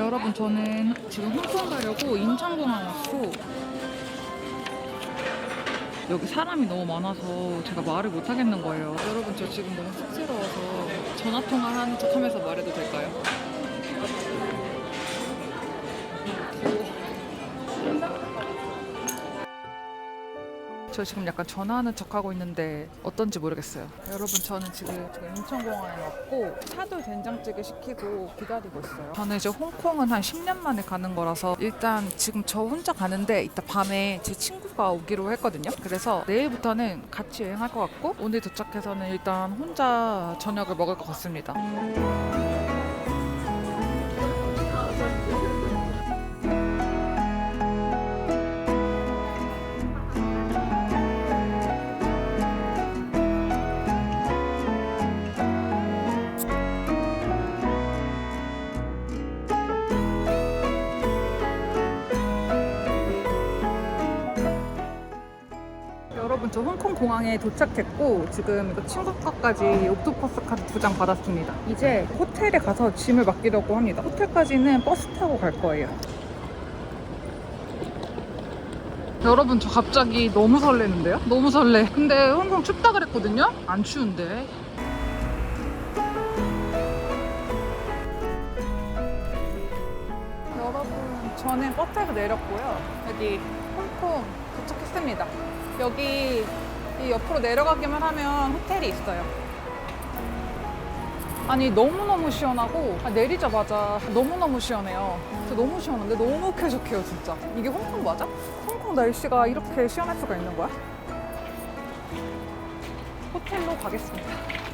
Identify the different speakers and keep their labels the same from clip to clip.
Speaker 1: 여러분 저는 지금 홍콩 가려고 인천공항 왔고 여기 사람이 너무 많아서 제가 말을 못 하겠는 거예요. 여러분 저 지금 너무 쑥스러워서 전화 통화를 하는 척하면서 말해도 될까요? 저 지금 약간 전화하는 척하고 있는데 어떤지 모르겠어요. 여러분 저는 지금, 지금 인천공항에 왔고 차돌 된장찌개 시키고 기다리고 있어요. 저는 이제 홍콩은 한 10년 만에 가는 거라서 일단 지금 저 혼자 가는데 이따 밤에 제 친구가 오기로 했거든요. 그래서 내일부터는 같이 여행할 것 같고 오늘 도착해서는 일단 혼자 저녁을 먹을 것 같습니다. 공항에 도착했고 지금 이거 친구 거까지 옥토퍼스 카드 두 장 받았습니다. 이제 호텔에 가서 짐을 맡기려고 합니다. 호텔까지는 버스 타고 갈 거예요. 여러분 저 갑자기 너무 설레는데요? 너무 설레. 근데 홍콩 춥다 그랬거든요? 안 추운데. 여러분 저는 버스에서 내렸고요. 여기 홍콩 도착했습니다. 여기 이 옆으로 내려가기만 하면 호텔이 있어요. 아니 너무너무 시원하고 아, 내리자마자 너무너무 시원해요. 진짜 너무 시원한데 너무 쾌적해요 진짜. 이게 홍콩 맞아? 홍콩 날씨가 이렇게 시원할 수가 있는 거야? 호텔로 가겠습니다.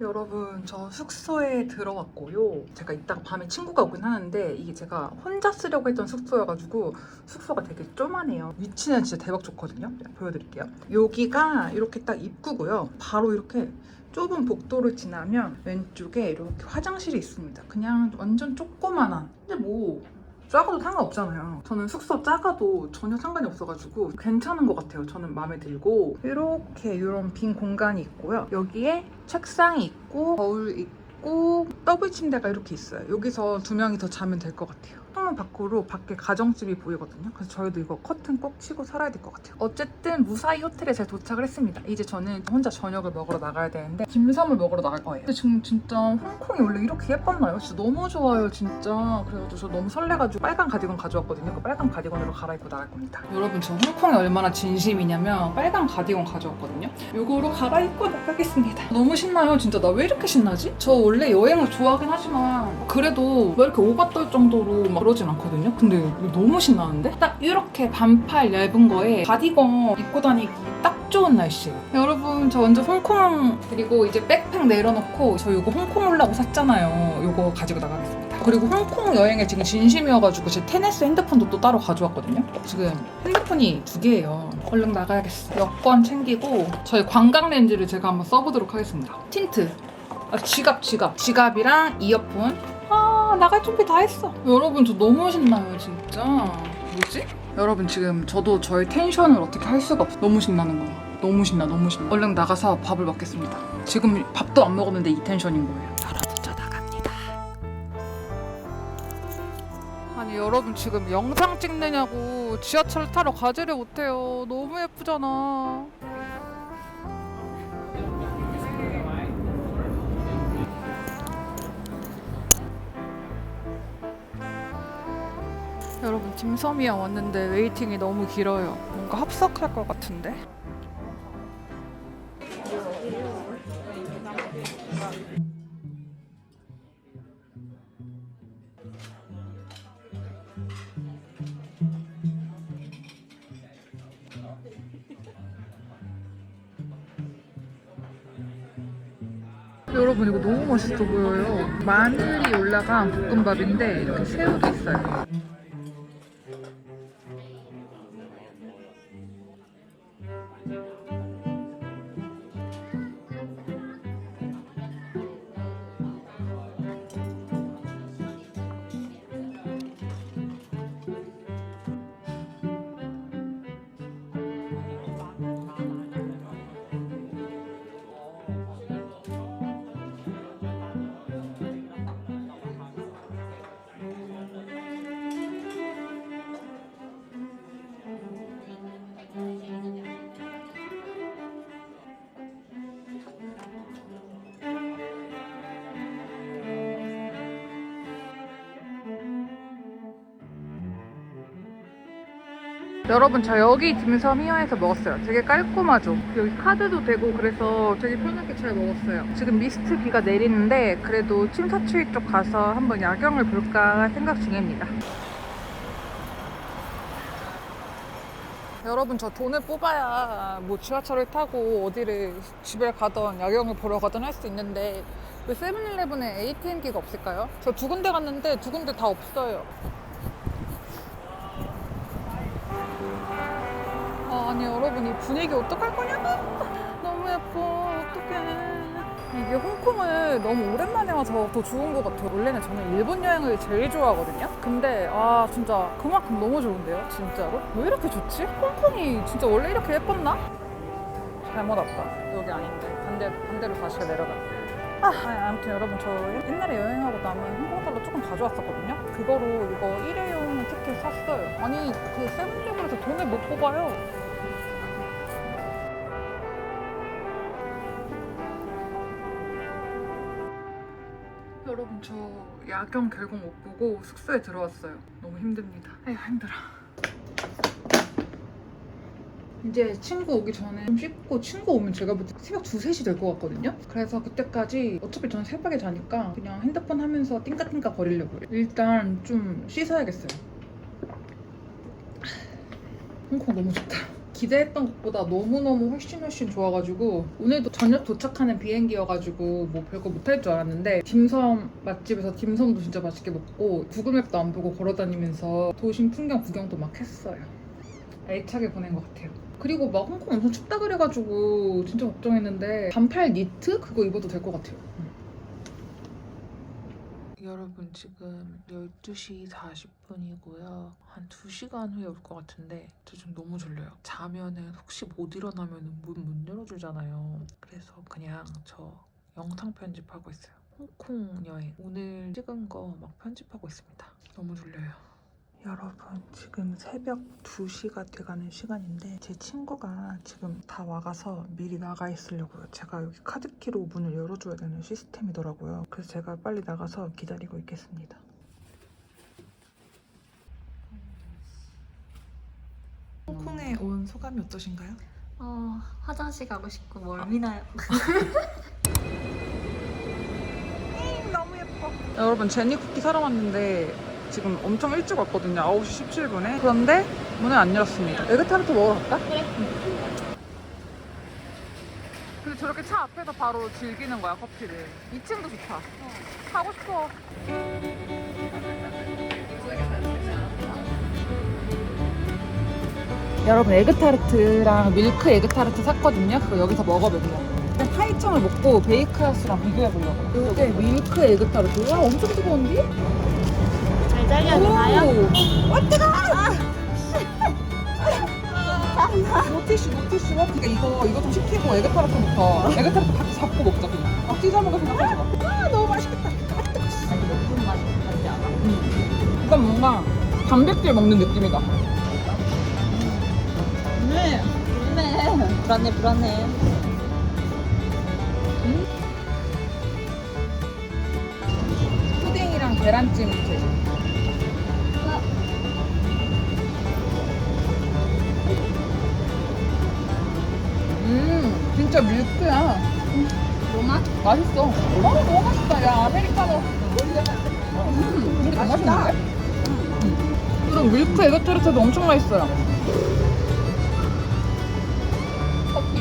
Speaker 1: 여러분 저 숙소에 들어왔고요. 제가 이따가 밤에 친구가 오긴 하는데 이게 제가 혼자 쓰려고 했던 숙소여가지고 숙소가 되게 쪼만해요. 위치는 진짜 대박 좋거든요. 보여드릴게요. 여기가 이렇게 딱 입구고요. 바로 이렇게 좁은 복도를 지나면 왼쪽에 이렇게 화장실이 있습니다. 그냥 완전 조그만한. 근데 뭐 작아도 상관없잖아요. 저는 숙소 작아도 전혀 상관이 없어가지고 괜찮은 것 같아요. 저는 마음에 들고 이렇게 이런 빈 공간이 있고요. 여기에 책상이 있고 거울 있고 더블 침대가 이렇게 있어요. 여기서 두 명이 더 자면 될 것 같아요. 창문 밖으로 밖에 가정집이 보이거든요. 그래서 저희도 이거 커튼 꼭 치고 살아야 될 것 같아요. 어쨌든 무사히 호텔에 잘 도착을 했습니다. 이제 저는 혼자 저녁을 먹으러 나가야 되는데 김섬을 먹으러 나갈 거예요. 근데 지금 진짜 홍콩이 원래 이렇게 예뻤나요? 진짜 너무 좋아요, 진짜. 그래가지고 저 너무 설레가지고 빨간 가디건 가져왔거든요. 그 빨간 가디건으로 갈아입고 나갈 겁니다. 여러분 저 홍콩이 얼마나 진심이냐면 빨간 가디건 가져왔거든요. 이거로 갈아입고 나가겠습니다. 너무 신나요, 진짜. 나 왜 이렇게 신나지? 저 원래 여행을 좋아하긴 하지만 그래도 왜 이렇게 오가 떨 정도로 막 그러진 않거든요. 근데 너무 신나는데? 딱 이렇게 반팔 얇은 거에 가디건 입고 다니기 딱 좋은 날씨예요. 여러분 저 완전 홍콩 그리고 이제 백팩 내려놓고 저 이거 홍콩 올라고 샀잖아요. 이거 가지고 나가겠습니다. 그리고 홍콩 여행에 지금 진심이어가지고 제 테네스 핸드폰도 또 따로 가져왔거든요. 지금 핸드폰이 두 개예요. 얼른 나가야겠어. 여권 챙기고 저희 관광 렌즈를 제가 한번 써보도록 하겠습니다. 틴트. 아, 지갑, 지갑. 지갑이랑 이어폰. 아, 나갈 준비 다 했어. 여러분, 저 너무 신나요, 진짜. 뭐지? 여러분, 지금 저도 저의 텐션을 어떻게 할 수가 없어. 너무 신나는 거야. 너무 신나, 너무 신나. 얼른 나가서 밥을 먹겠습니다. 지금 밥도 안 먹었는데 이 텐션인 거예요. 여러분, 저 나갑니다. 아니, 여러분, 지금 영상 찍느냐고 지하철 타러 가지를 못해요. 너무 예쁘잖아. 여러분 딤섬이야 왔는데 웨이팅이 너무 길어요. 뭔가 합석할 것 같은데. 여러분 이거 너무 맛있어 보여요. 마늘이 올라간 볶음밥인데 이렇게 새우도 있어요. 여러분 저 여기 딤섬 히어에서 먹었어요. 되게 깔끔하죠. 여기 카드도 되고 그래서 되게 편하게 잘 먹었어요. 지금 미스트 비가 내리는데 그래도 침사추이 쪽 가서 한번 야경을 볼까 생각 중입니다. 여러분 저 돈을 뽑아야 뭐 지하철을 타고 어디를 집에 가던 야경을 보러 가던 할 수 있는데 왜 세븐일레븐에 ATM기가 없을까요? 저 두 군데 갔는데 두 군데 다 없어요. 아니 여러분 이 분위기 어떡할 거냐고? 너무 예뻐 어떡해. 이게 홍콩을 너무 오랜만에 와서 더 좋은 것 같아요. 원래는 저는 일본 여행을 제일 좋아하거든요. 근데 아 진짜 그만큼 너무 좋은데요 진짜로? 왜 이렇게 좋지? 홍콩이 진짜 원래 이렇게 예뻤나? 잘못 왔다 여기 아닌데. 반대, 반대로 다시 내려가 아, 아무튼 여러분 저 옛날에 여행하고 남은 항공달러 조금 가져왔었거든요. 그거로 이거 일회용 티켓 샀어요. 아니 그 세븐일레븐에서 돈을 못 뽑아요 저 야경 결국 못 보고 숙소에 들어왔어요. 너무 힘듭니다. 에휴 힘들어. 이제 친구 오기 전에 좀 씻고 친구 오면 제가 볼 때 새벽 2, 3시 될 것 같거든요. 그래서 그때까지 어차피 저는 새벽에 자니까 그냥 핸드폰 하면서 띵까띵까 거리려고요. 일단 좀 씻어야겠어요. 홍콩 너무 좋다. 기대했던 것보다 너무너무 훨씬 훨씬 좋아가지고 오늘도 저녁 도착하는 비행기여가지고 뭐 별거 못할 줄 알았는데 딤섬 맛집에서 딤섬도 진짜 맛있게 먹고 구글맵도 안 보고 걸어다니면서 도심 풍경 구경도 막 했어요. 알차게 보낸 것 같아요. 그리고 막 홍콩 엄청 춥다 그래가지고 진짜 걱정했는데 반팔 니트? 그거 입어도 될 것 같아요
Speaker 2: 여러분 지금 12시 40분이고요. 한 2시간 후에 올 것 같은데 저 지금 너무 졸려요. 자면은 혹시 못 일어나면 문 못 열어주잖아요. 그래서 그냥 저 영상 편집하고 있어요. 홍콩 여행 오늘 찍은 거 막 편집하고 있습니다. 너무 졸려요.
Speaker 1: 여러분 지금 새벽 2시가 돼가는 시간인데 제 친구가 지금 다 와가서 미리 나가 있으려고요. 제가 여기 카드키로 문을 열어줘야 되는 시스템이더라고요. 그래서 제가 빨리 나가서 기다리고 있겠습니다. 홍콩에 온 소감이 어떠신가요?
Speaker 3: 어, 화장실 가고 싶고 멀미나요.
Speaker 1: 너무 예뻐. 여러분 제니 쿠키 사러 왔는데 지금 엄청 일찍 왔거든요. 9시 17분에. 그런데 문을 안 열었습니다. 에그타르트 먹으러 갈까?
Speaker 3: 그래.
Speaker 1: 근데 저렇게 차 앞에서 바로 즐기는 거야 커피를. 2층도 좋다. 가고 싶어. 여러분 에그타르트랑 밀크 에그타르트 샀거든요. 그거 여기서 먹어보려고 일단 파이점을 먹고 베이크하우스랑 비교해보려고. 이게 밀크 에그타르트. 와 엄청 뜨거운데?
Speaker 3: 잘 잘려지나요?
Speaker 1: 와 뜨거워! 노티슈 노티슈 그러니까 이거 이거 좀 시키고 에그타르트부터 에그타르트 같이 잡고 먹자 그냥 아 찢어 먹을 생각 하지 마아 너무 맛있겠다
Speaker 3: 높은 맛 같지 않아?
Speaker 1: 일단 뭔가 단백질 먹는 느낌이다
Speaker 3: 네. 불네. 불안해, 불안해.
Speaker 1: 푸딩이랑 계란찜 이렇 진짜 밀크야.
Speaker 3: 뭐 맛?
Speaker 1: 맛있어. 어 너무 맛있다. 야 아메리카노. 음더 맛있는데? 음. 그리고 밀크 에그타르트도 엄청 맛있어요. 커피.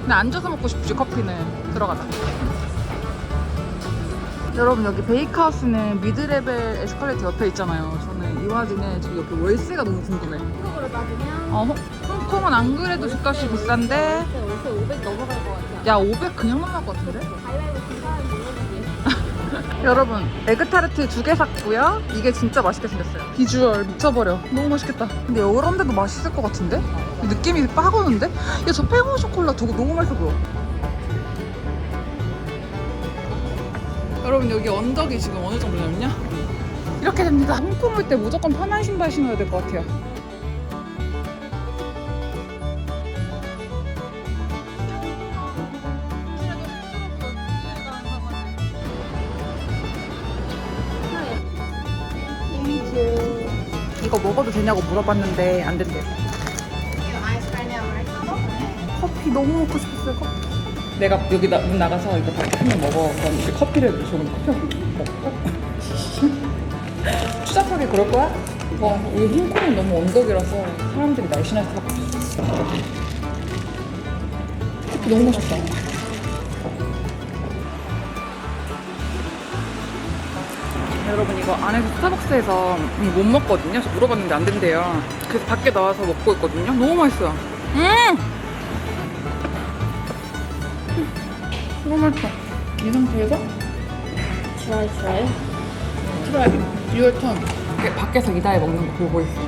Speaker 1: 근데 앉아서 먹고 싶지 커피는. 들어가자 여러분 여기 베이크하우스는 미드레벨 에스컬레이터 옆에 있잖아요 저는 이화진의 지금 옆에 월세가 너무 궁금해
Speaker 3: 한국으로 따지면
Speaker 1: 어, 홍- 홍콩은 안 그래도 집값이 비싼데
Speaker 3: 월세 500 넘어갈 것 같아요.
Speaker 1: 야500 그냥 넘어갈 것 같은데?
Speaker 3: 가위바위보 진 사람이 눌러주기.
Speaker 1: 여러분 에그타르트 두 개 샀고요 이게 진짜 맛있게 생겼어요 비주얼 미쳐버려 너무 맛있겠다 근데 이런 데도 맛있을 것 같은데? 이 느낌이 빡 오는데? 야저 페모 쇼콜라 저거 너무 맛있어 보여 여러분 여기 언덕이 지금 어느 정도냐면요 이렇게 됩니다. 홍콩 때 무조건 편한 신발 신어야 될 것 같아요. 이거 먹어도 되냐고 물어봤는데 안 된대요. 커피 너무 먹고 싶었어요 커피. 내가 여기 나, 문 나가서 이거 한명 먹어. 그럼 이제 커피를 조금 커피 먹고. 추잡하게 그럴 거야? 와, 여기 홍콩은 너무 언덕이라서 사람들이 하고 있어. 커피 너무 맛있다. 여러분 이거 안에서 스타벅스에서 못 먹거든요. 물어봤는데 안 된대요. 그래서 밖에 나와서 먹고 있거든요. 너무 맛있어요. 음! 너무 맛있어. 이 상태에서
Speaker 3: 트라이 트라이.
Speaker 1: 트라이 리얼턴 이렇게 밖에서 이다에 먹는 거 보고 있어.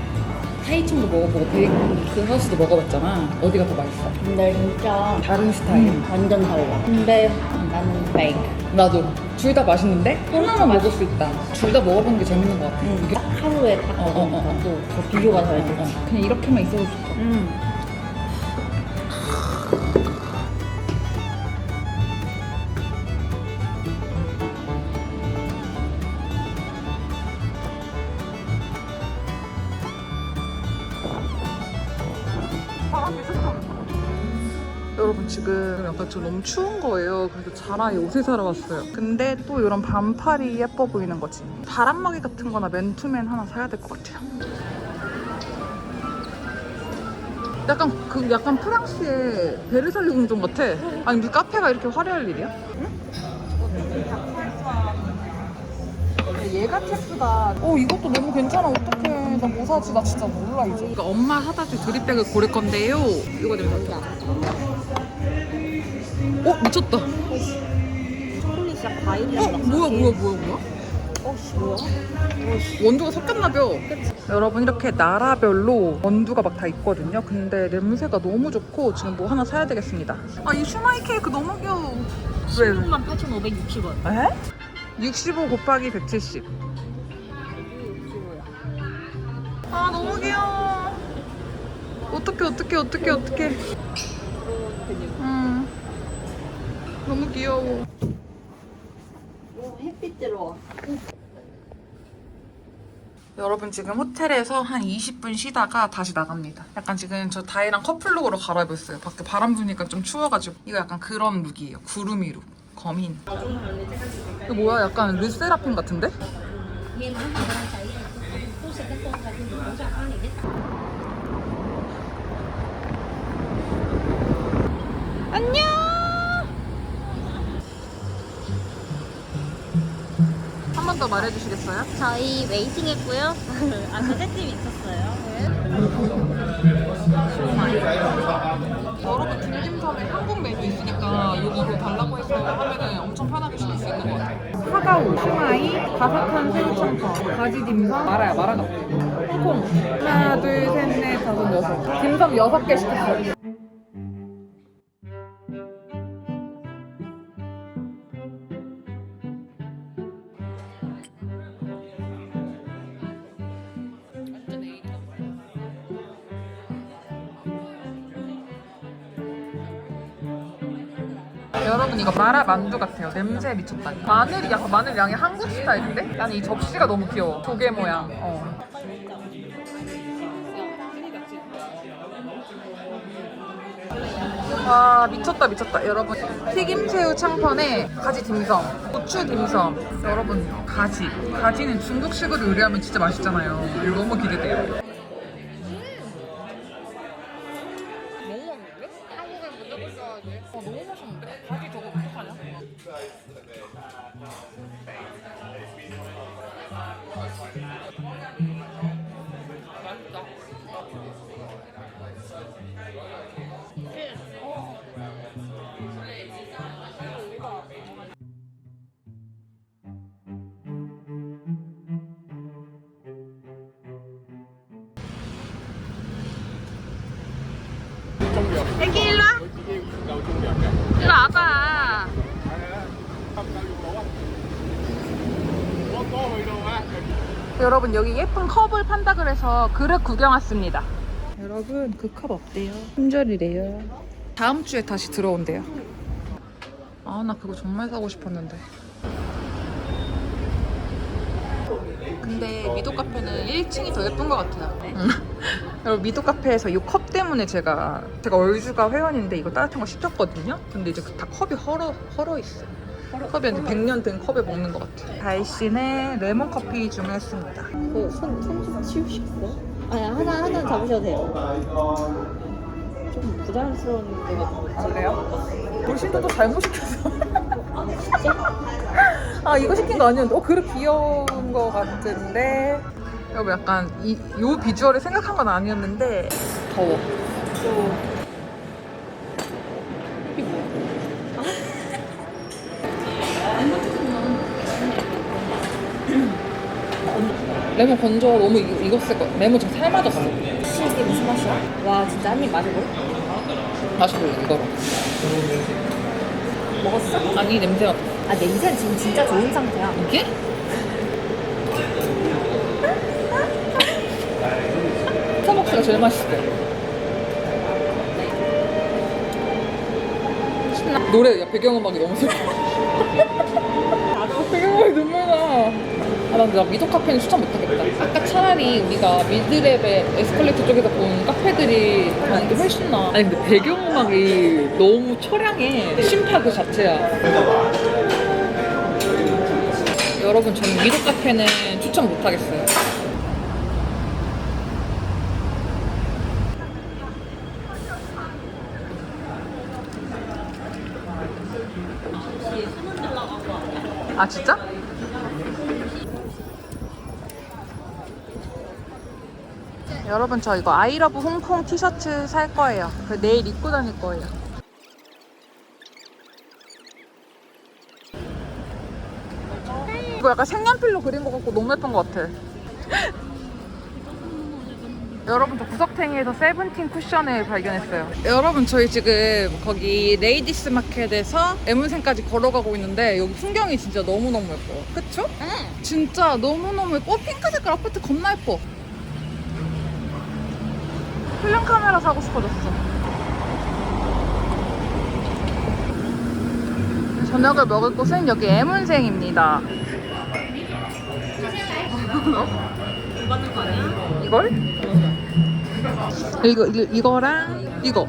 Speaker 1: 타이청도 먹어보고 베이크 하우스도 먹어봤잖아. 어디가 더 맛있어?
Speaker 3: 근데 진짜
Speaker 1: 다른 스타일.
Speaker 3: 음, 완전 달라. 근데 나는 베이크.
Speaker 1: 나도 둘 다 맛있는데 하나만 먹을 수 있다. 둘 다 먹어보는 게 재밌는 것 같아. 이게
Speaker 3: 딱 하루에 딱
Speaker 1: 어, 어, 어, 어.
Speaker 3: 먹어도 더 비교가 잘 돼.
Speaker 1: 어, 그냥 이렇게만 있어도 좋다.
Speaker 3: 음.
Speaker 1: 좀 너무 추운 거예요. 그래서 자라에 옷을 사러 왔어요. 근데 또 이런 반팔이 예뻐 보이는 거지. 바람막이 같은 거나 맨투맨 하나 사야 될 것 같아요. 약간 그 약간 프랑스의 베르살유 궁전 같아. 아니 무슨 카페가 이렇게 화려할 일이야? 얘가 예쁘다. 어 이것도 너무 괜찮아. 어떡해. 나 뭐 사지? 나 진짜 몰라 이제. 그러니까 엄마 사다 줄 드립백을 고를 건데요. 이거 되게 좋다. 어 미쳤다. 어 뭐야 뭐야 뭐야 뭐야?
Speaker 3: 어씨 뭐야?
Speaker 1: 원두가 섞였나벼. 여러분 이렇게 나라별로 원두가 막 다 있거든요. 근데 냄새가 너무 좋고 지금 뭐 하나 사야 되겠습니다. 아 이 슈마이 케이크 너무 귀여워. 왜?
Speaker 3: 16만 8,560원.
Speaker 1: 에? 65 곱하기 170.
Speaker 3: 65야.
Speaker 1: 아 너무 귀여워. 어떡해 어떡해 어떡해 어떡해. 음. 너무 귀여워.
Speaker 3: 오, 햇빛 들어와.
Speaker 1: 여러분 지금 호텔에서 한 20분 쉬다가 다시 나갑니다. 약간 지금 저 다이랑 커플룩으로 갈아입었어요. 밖에 바람 부니까 좀 추워가지고 이거 약간 그런 룩이에요. 구름이 룩. 거민. 이거 뭐야? 약간 르세라핌 같은데? 안녕. 번 더 말해주시겠어요?
Speaker 3: 저희 웨이팅 했고요. 아까 세팀 있었어요.
Speaker 1: 여러분 dimdim섬에 한국 메뉴 있으니까 이거로 달라고 해서 하면은 엄청 편하게 시킬 수 있는 것 같아요. 카가오, 슈마이, 바삭한 새우창터, 가지 딤섬, 마라야 마라 같아. 홍콩. 하나, 둘, 셋, 넷, 다섯, 여섯. 딤섬 여섯 개 시켰어요. 이거 마라 만두 같아요. 냄새 미쳤다. 마늘이 약간 마늘 양이 한국 스타일인데? 나는 이 접시가 너무 귀여워. 조개 모양. 어. 와 미쳤다 미쳤다 여러분 튀김새우 창펀에 가지 딤섬 고추 딤섬 여러분 가지 가지는 중국식으로 요리하면 진짜 맛있잖아요 너무 기대돼요 와봐. 여러분 여기 예쁜 컵을 판다 그래서 그릇 구경 왔습니다. 여러분 그 컵 어때요? 품절이래요. 다음 주에 다시 들어온대요. 아 나 그거 정말 사고 싶었는데. 근데 미도 카페는 1층이 더 예쁜 것 같아요.
Speaker 3: 네.
Speaker 1: 여러분 미도 카페에서 이 컵 때문에 제가 제가 얼주가 회원인데 이거 따뜻한 거 시켰거든요. 근데 이제 다 컵이 헐어 헐어 있어요. 컵이 이제 100년 된 컵에 먹는 것 같아요. 다이신의 레몬 커피 주문했습니다.
Speaker 3: 그 손 손좀 치우시겠어요? 아니 하나 하나 잡으셔도 돼요. 좀 부자연스러운 데가 좀
Speaker 1: 그래요? 물신도 또 잘못 시켰어. 아 이거 시킨 거 아니었는데 어 그릇 귀여운 거 같은데 여러분 약간 이, 요 비주얼을 생각한 건 아니었는데 더워 레몬 건져 너무 익- 익었을 거 레몬 지금 삶아졌어
Speaker 3: 이게 무슨 맛이야? 와 진짜 한 입 마셔볼래?
Speaker 1: 마셔볼래 이거로
Speaker 3: 먹었어?
Speaker 1: 아니 냄새가
Speaker 3: 아 냄새는 지금 진짜 좋은 상태야.
Speaker 1: 이게? 스타벅스가 제일 맛있대. 나. 노래, 야, 배경음악이 너무 슬퍼. 아, 배경음악이 눈물 나. 아, 난, 나 미도 카페는 추천 못하겠다. 아까 차라리 우리가 미드랩의 에스컬레이터 쪽에서 본 카페들이 가는 게 훨씬 나. 아니, 근데 배경음악이 너무 처량해. 심파 그 자체야. 여러분 저는 미도 카페는 추천 못하겠어요. 아 진짜? 여러분 저 이거 아이러브 홍콩 티셔츠 살 거예요. 그 내일 입고 다닐 거예요. 이거 약간 색연필로 그린 것 같고 너무 예쁜 것 같아. 여러분 저 구석탱이에서 세븐틴 쿠션을 발견했어요. 여러분 저희 지금 거기 레이디스 마켓에서 에문생까지 걸어가고 있는데 여기 풍경이 진짜 너무너무 예뻐요. 그쵸? 응. 진짜 너무너무 예뻐. 어, 핑크 색깔 아파트 겁나 예뻐. 필름 카메라 사고 싶어졌어. 저녁을 먹을 곳은 여기
Speaker 3: 아니야?
Speaker 1: 이걸? 이거, 이거 이거랑 이거.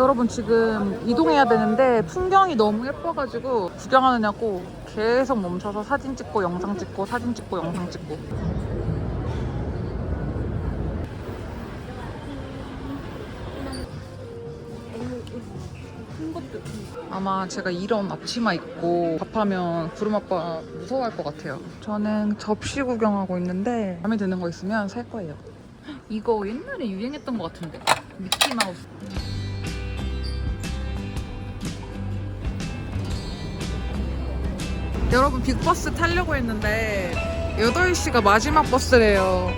Speaker 1: 여러분 지금 이동해야 되는데 풍경이 너무 예뻐가지고 구경하느냐고 계속 멈춰서 사진 찍고 영상 찍고 사진 찍고 영상 찍고. 아마 제가 이런 앞치마 입고 밥하면 구름아빠 무서워할 것 같아요. 저는 접시 구경하고 있는데 마음에 드는 거 있으면 살 거예요. 이거 옛날에 유행했던 것 같은데. 미키마우스 여러분 빅버스 타려고 했는데 8시가 마지막 버스래요.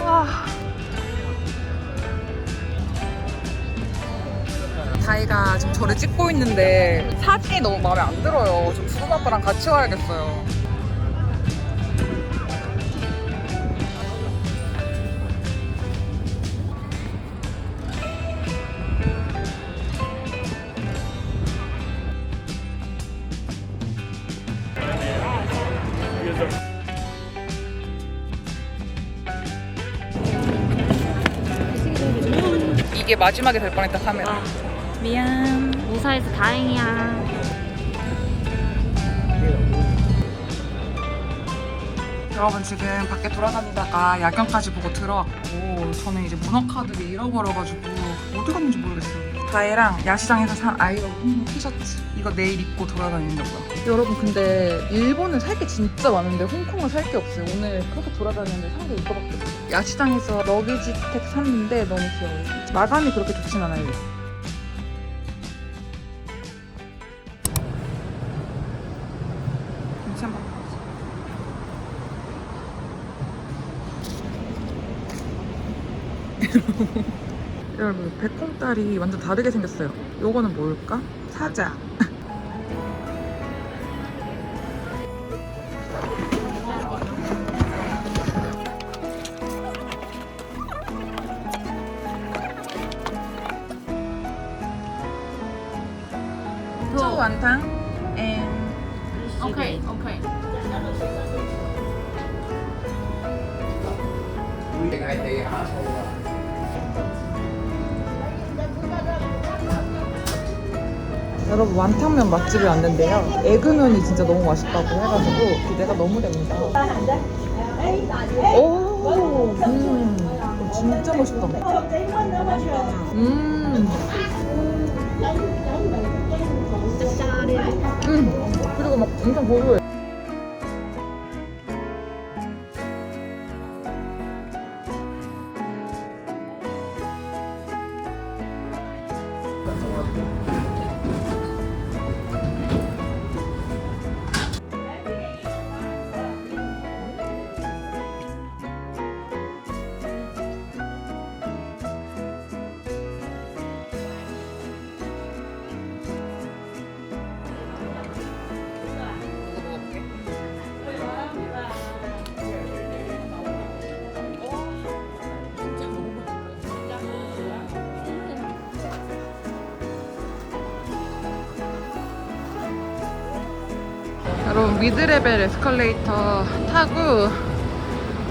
Speaker 1: 와. 다이가 지금 저를 찍고 있는데 사진이 너무 마음에 안 들어요. 좀 부른 아빠랑 같이 와야겠어요. 이게 마지막에 될 뻔했다 카메라.
Speaker 3: 미안. 무사해서 다행이야.
Speaker 1: 여러분 지금 밖에 돌아다니다가 야경까지 보고 들어왔고 저는 이제 문어카드를 잃어버려가지고 어디 갔는지 모르겠어요. 다혜랑 야시장에서 산 아이러브 홍보 티셔츠 이거 내일 입고 돌아다니려고요. 여러분 근데 일본은 살 게 진짜 많은데 홍콩은 살 게 없어요. 오늘 그렇게 돌아다녔는데 산 게 이거밖에 없어요. 야시장에서 러비지 택 샀는데 너무 귀여워요. 마감이 그렇게 좋진 않아요. 한번 여러분 백콩딸이 완전 다르게 생겼어요 요거는 뭘까? 사자 투 완탕 and
Speaker 3: 오케이, 오케이.
Speaker 1: 여러분 완탕면 맛집에 왔는데요. 에그면이 진짜 너무 맛있다고 해가지고 기대가 너무 됩니다. 오, 음, 어, 진짜 맛있다. 음, 음, 그리고 막 엄청 고소해 미드레벨 에스컬레이터 타고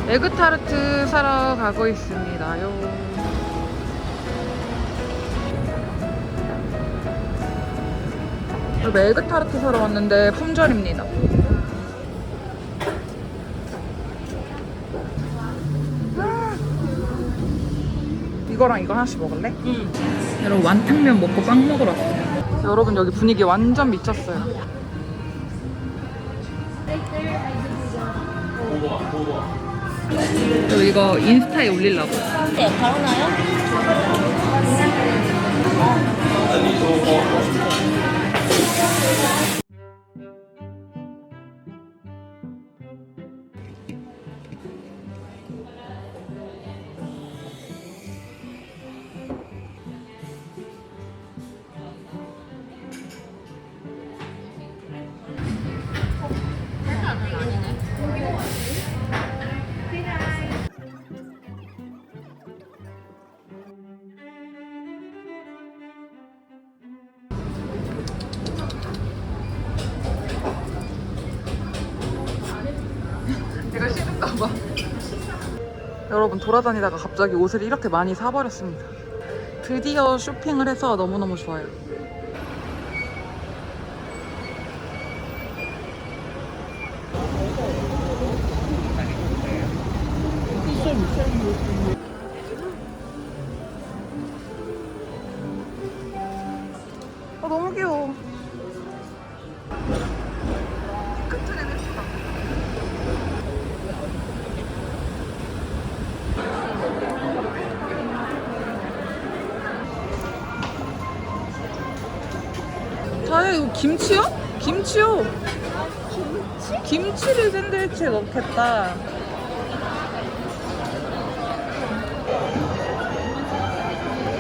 Speaker 1: 에그타르트 사러 가고 있습니다 요. 여러분 에그타르트 사러 왔는데 품절입니다. 이거랑 이거 하나씩 먹을래? 응. 여러분 완탕면 먹고 빵 먹으러 왔어요. 여러분 여기 분위기 완전 미쳤어요. 저 이거 인스타에 올리려고.
Speaker 3: 네, 바로 나요?
Speaker 1: 여러분 돌아다니다가 갑자기 옷을 이렇게 많이 사버렸습니다. 드디어 쇼핑을 해서 너무너무 좋아요. 샌드위치에 넣겠다.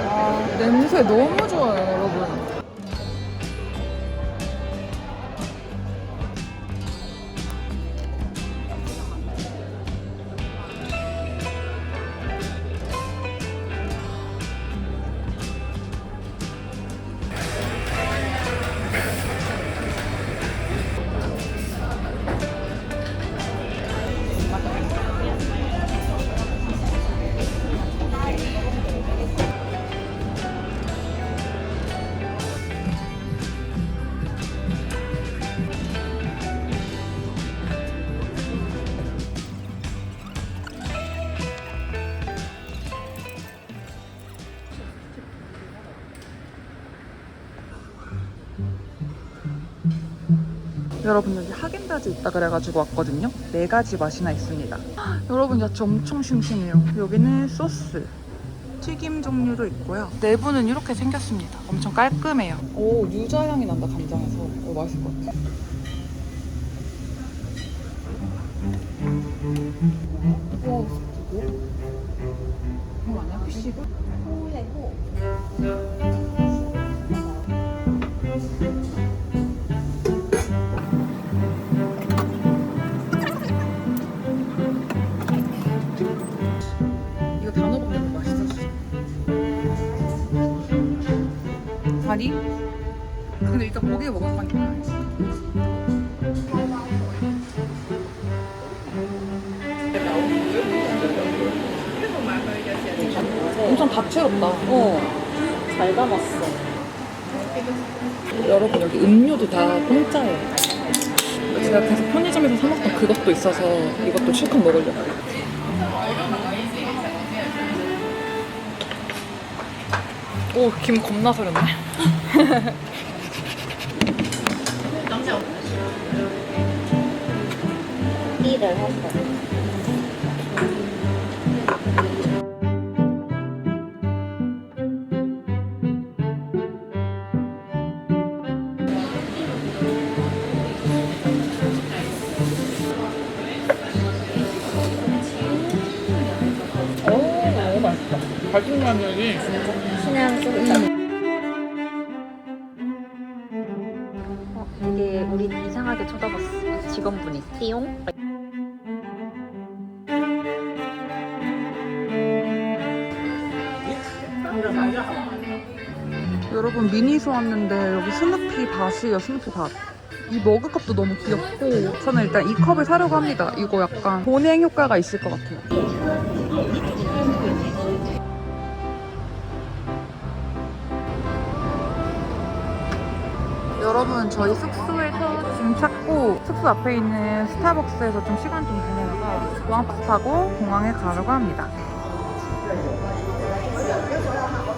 Speaker 1: 아, 냄새 너무 좋아요. 여러분 하겐다즈 있다 그래가지고 왔거든요. 네 가지 맛이나 있습니다. 헉, 여러분 야채 엄청 싱싱해요. 여기는 소스. 튀김 종류도 있고요. 내부는 이렇게 생겼습니다. 엄청 깔끔해요. 오 유자 향이 난다 간장에서. 오 맛있을 것 같아. 오 이거 아니야? 피시브? 이거 아니? 근데 일단 고기 먹을 거니까. 엄청 다채롭다.
Speaker 3: 어. 잘 담았어.
Speaker 1: 여러분 여기 음료도 다 공짜예요. 제가 계속 편의점에서 사 먹던 그것도 있어서 이것도 실컷 먹으려고. 오, 김 겁나 서렸네.
Speaker 3: 했어.
Speaker 1: 오, 너무 맛있다. 갈증 라면이
Speaker 3: 그냥 소금. 어, 되게 우리 이상하게 쳐다봤어. 직원분이 띠용?
Speaker 1: 여러분 미니소 왔는데 여기 스누피 밭이에요 스누피 밭. 이 머그컵도 너무 귀엽고 저는 일단 이 컵을 사려고 합니다. 이거 약간 보냉 효과가 있을 것 같아요. 여러분 저희 숙소에서 짐 찾고 숙소 앞에 있는 스타벅스에서 좀 시간 좀 보내다가 공항버스 타고 공항에 가려고 합니다.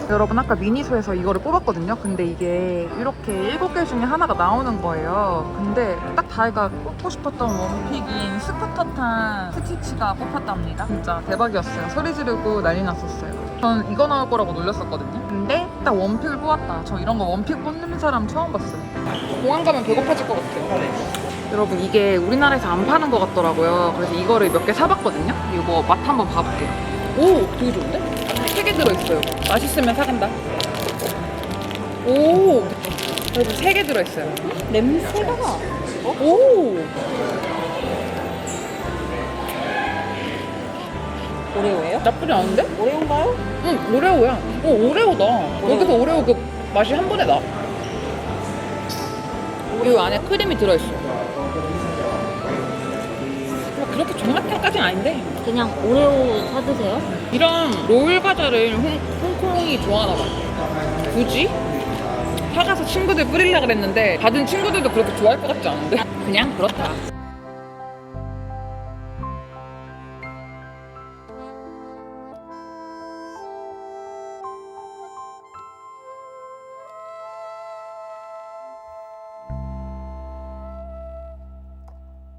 Speaker 1: 여러분 아까 미니소에서 이거를 뽑았거든요. 근데 이게 이렇게 7개 중에 하나가 나오는 거예요. 근데 딱 자기가 뽑고 싶었던 원픽인 스쿠터탄 스티치가 뽑혔답니다. 진짜 대박이었어요. 소리 지르고 난리 났었어요. 전 이거 나올 거라고 놀렸었거든요. 근데 딱 원픽을 뽑았다. 저 이런 거 원픽 뽑는 사람 처음 봤어요. 공항 가면 배고파질 것 같아요. 여러분 이게 우리나라에서 안 파는 것 같더라고요. 그래서 이거를 몇 개 사봤거든요. 이거 맛 한번 봐볼게요. 오, 되게 좋은데? 세 개 들어있어요. 맛있으면 사간다. 오, 여러분 세 개 들어있어요.
Speaker 3: 냄새가.
Speaker 1: 오,
Speaker 3: 오레오예요?
Speaker 1: 나쁘지 않은데?
Speaker 3: 오레오인가요?
Speaker 1: 응, 오레오야. 오, 오레오다. 여기서 오레오 그 맛이 한 번에 나. 이 안에 크림이 들어있어. 뭐 그렇게 정맛향까지는 아닌데
Speaker 3: 그냥 오레오 사드세요?
Speaker 1: 이런 롤 과자를 홍, 홍콩이 좋아하나 봐. 굳이? 사가서 친구들 뿌리려고 그랬는데 받은 친구들도 그렇게 좋아할 것 같지 않은데? 그냥 그렇다.